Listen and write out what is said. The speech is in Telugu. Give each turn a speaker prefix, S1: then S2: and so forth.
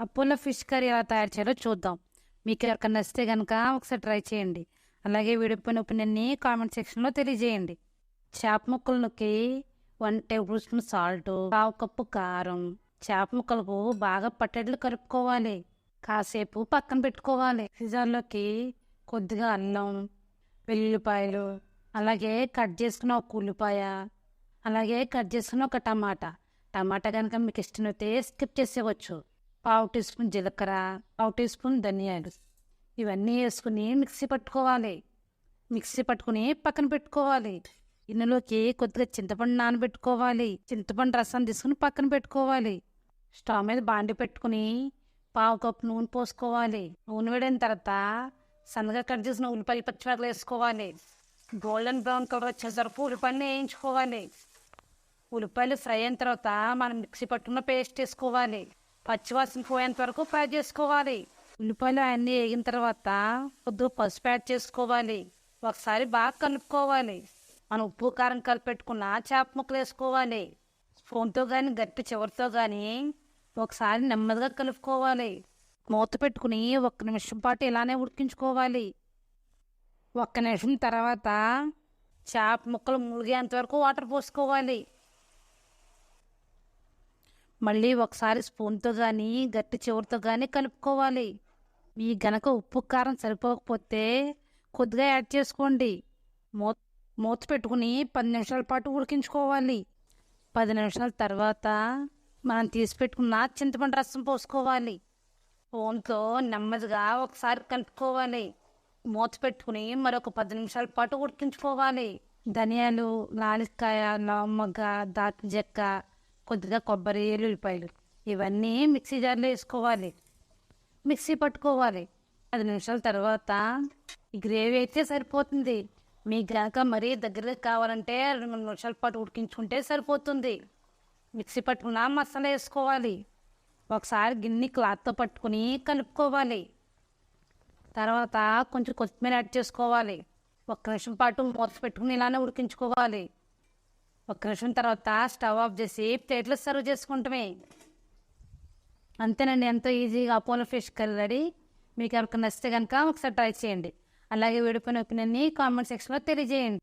S1: అప్పుల ఫిష్ కర్రీ ఎలా తయారు చేయాలో చూద్దాం. మీకు ఎవరికైనా నచ్చితే కనుక ఒకసారి ట్రై చేయండి. అలాగే విడిపోయిన ఒపీనియన్ని కామెంట్ సెక్షన్లో తెలియజేయండి. చేప ముక్కలకి వన్ టేబుల్ స్పూన్ సాల్ట్ పావు కప్పు కారం. చేప ముక్కలకు బాగా పట్టెట్లు కలుపుకోవాలి. కాసేపు పక్కన పెట్టుకోవాలి. పిజ్జాలోకి కొద్దిగా అల్లం వెల్లుల్లిపాయలు అలాగే కట్ చేసుకున్న ఒక ఉల్లిపాయ అలాగే కట్ చేసుకున్న ఒక టమాటా. టమాటా కనుక మీకు ఇష్టమైతే స్కిప్ చేసేవచ్చు పావు టీ స్పూన్ జీలకర్ర పావు టీ స్పూన్ ధనియాలు. ఇవన్నీ వేసుకుని మిక్సీ పట్టుకోవాలి. మిక్సీ పట్టుకుని పక్కన పెట్టుకోవాలి. గిన్నెలోకి కొద్దిగా చింతపండు నానబెట్టుకోవాలి. చింతపండు రసం తీసుకుని పక్కన పెట్టుకోవాలి. స్టవ్ మీద బాండి పెట్టుకుని పావు కప్పు నూనె పోసుకోవాలి. నూనె వేడిన తర్వాత సన్నగా కట్ చేసిన ఉల్లిపాయలు పచ్చిమిరపకాయలు వేసుకోవాలి. గోల్డెన్ బ్రౌన్ కలర్ వచ్చేసరికి ఉల్లిపాయలు వేయించుకోవాలి. ఉల్లిపాయలు ఫ్రై అయిన తర్వాత మనం మిక్సీ పట్టుకున్న పేస్ట్ వేసుకోవాలి. పచ్చివాసన పోయేంత వరకు ఫ్రై చేసుకోవాలి. ఉల్లిపాయలు అన్నీ వేగిన తర్వాత కొద్దిగా పసుపు యాడ్ చేసుకోవాలి. ఒకసారి బాగా కలుపుకోవాలి. మనం ఉప్పు కారం కలిపెట్టుకున్న చేప ముక్కలు వేసుకోవాలి. స్పూన్తో కానీ గట్టి చివరితో కానీ ఒకసారి నెమ్మదిగా కలుపుకోవాలి. మూత పెట్టుకుని ఒక్క నిమిషం పాటు ఇలానే ఉడికించుకోవాలి. ఒక్క నిమిషం తర్వాత చేప ముక్కలు ములిగేంత వరకు వాటర్ పోసుకోవాలి. మళ్ళీ ఒకసారి స్పూన్తో కానీ గట్టి చివరితో కానీ కలుపుకోవాలి. మీ గనక ఉప్పు కారం సరిపోకపోతే కొద్దిగా యాడ్ చేసుకోండి. మూత మూత పెట్టుకుని పది నిమిషాల పాటు ఉడికించుకోవాలి. పది నిమిషాల తర్వాత మనం తీసి పెట్టుకున్న చింతపండు రసం పోసుకోవాలి. ఫోన్తో నెమ్మదిగా ఒకసారి కలుపుకోవాలి. మూత పెట్టుకుని మరొక పది నిమిషాల పాటు ఉడికించుకోవాలి. ధనియాలు లాలికాయ లవమ్మగ్గ దాటి చెక్క కొద్దిగా కొబ్బరి ఉల్లిపాయలు ఇవన్నీ మిక్సీ జార్లో వేసుకోవాలి. మిక్సీ పట్టుకోవాలి. పది నిమిషాల తర్వాత ఈ గ్రేవీ అయితే సరిపోతుంది. మీకు కనుక మరీ దగ్గరగా కావాలంటే రెండు మూడు నిమిషాల పాటు ఉడికించుకుంటే సరిపోతుంది. మిక్సీ పట్టుకున్న మసాలా వేసుకోవాలి. ఒకసారి గిన్నె క్లాత్తో పట్టుకుని కలుపుకోవాలి. తర్వాత కొంచెం కొత్తిమీర యాడ్ చేసుకోవాలి. ఒక్క నిమిషం పాటు మూత పెట్టుకుని ఇలానే ఉడికించుకోవాలి. ఒక్క నిమిషం తర్వాత స్టవ్ ఆఫ్ చేసి ప్లేట్లో సర్వ్ చేసుకుంటమే. అంతేనండి ఎంతో ఈజీగా అపోలో ఫిష్ కర్రీ రెడీ. మీకు ఎవరికి నచ్చితే కనుక ఒకసారి ట్రై చేయండి. అలాగే విడిపోయిన ఒపీనియన్ని కామెంట్ సెక్షన్లో తెలియజేయండి.